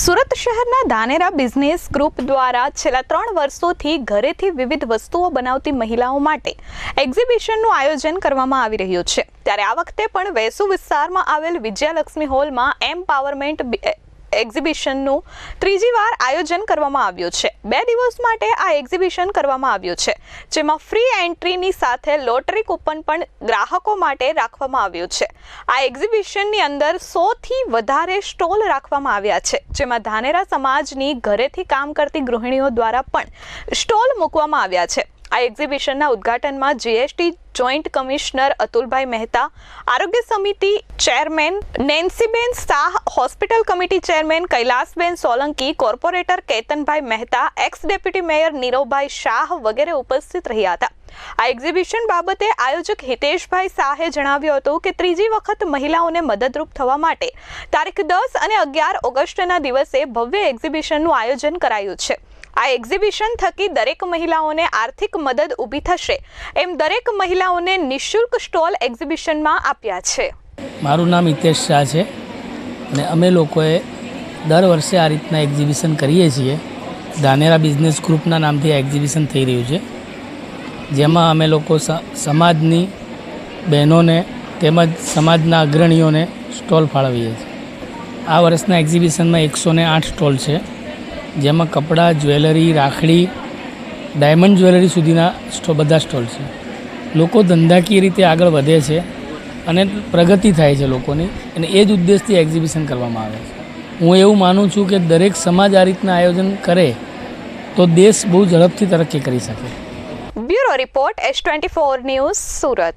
સુરત શહેરના Dhanera business group દ્વારા છેલ્લા ત્રણ વર્ષોથી ઘરેથી વિવિધ વસ્તુઓ બનાવતી મહિલાઓ માટે એક્ઝિબિશનનું આયોજન કરવામાં આવી રહ્યું છે. ત્યારે આ વખતે પણ વેસુ વિસ્તારમાં આવેલ વિજયાલક્ષ્મી હોલમાં એમ્પાવરમેન્ટ એક્ઝિબિશનનું ત્રીજી વાર આયોજન કરવામાં આવ્યું છે. બે દિવસ માટે આ એક્ઝિબિશન કરવામાં આવ્યું છે, જેમાં ફ્રી એન્ટ્રીની સાથે લોટરી કૂપન પણ ગ્રાહકો માટે રાખવામાં આવ્યું છે. આ એક્ઝિબિશનની અંદર સોથી વધારે સ્ટોલ રાખવામાં આવ્યા છે, જેમાં ધાનેરા સમાજની ઘરેથી કામ કરતી ગૃહિણીઓ દ્વારા પણ સ્ટોલ મૂકવામાં આવ્યા છે. આ એક્ઝિબિશનના ઉદ્ઘાટનમાં GST joint commissioner Atulbhai Mehta, આરોગ્ય સમિતિ chairman Nancyben Shah, hospital committee chairman Kailasben Solanki, corporator Ketanbhai Mehta ex deputy mayor Niravbhai Shah વગેરે ઉપસ્થિત રહ્યા હતા. આ એક્ઝિબિશન બાબતે આયોજક હિતેશભાઈ શાહે જણાવ્યું હતું કે ત્રીજી વખત મહિલાઓને મદદરૂપ થવા માટે તારીખ દસ અને અગિયાર ઓગસ્ટના દિવસે ભવ્ય એક્ઝિબિશનનું આયોજન કરાયું છે. આ એક્ઝિબિશન થકી દરેક મહિલાઓને આર્થિક મદદ ઊભી થશે. એમ દરેક મહિલાઓને નિઃશુલ્ક સ્ટોલ એક્ઝિબિશનમાં આપ્યા છે. મારું નામ હિતેશ શાહ છે અને અમે લોકોએ દર વર્ષે આ રીતના એક્ઝિબિશન કરીએ છીએ. ધાનેરા બિઝનેસ ગ્રુપના નામથી આ એક્ઝિબિશન થઈ રહ્યું છે. જેમાં અમે લોકો સમાજની બહેનોને તેમજ સમાજના અગ્રણીઓને સ્ટોલ ફાળવીએ છીએ. આ વર્ષના એક્ઝિબિશનમાં એકસો આઠ સ્ટોલ છે. જેમાં કપડાં, જ્વેલરી, રાખડી, ડાયમંડ જ્વેલરી સુધીના સ્ટો, બધા સ્ટોલ છે. લોકો ધંધાકીય રીતે આગળ વધે છે અને પ્રગતિ થાય છે લોકોની અને એ જ ઉદ્દેશથી એક્ઝિબિશન કરવામાં આવે છે. હું એવું માનું છું કે દરેક સમાજ આ રીતના આયોજન કરે તો દેશ બહુ ઝડપથી તરક્કી કરી શકે. Bureau report S twenty four news Surat.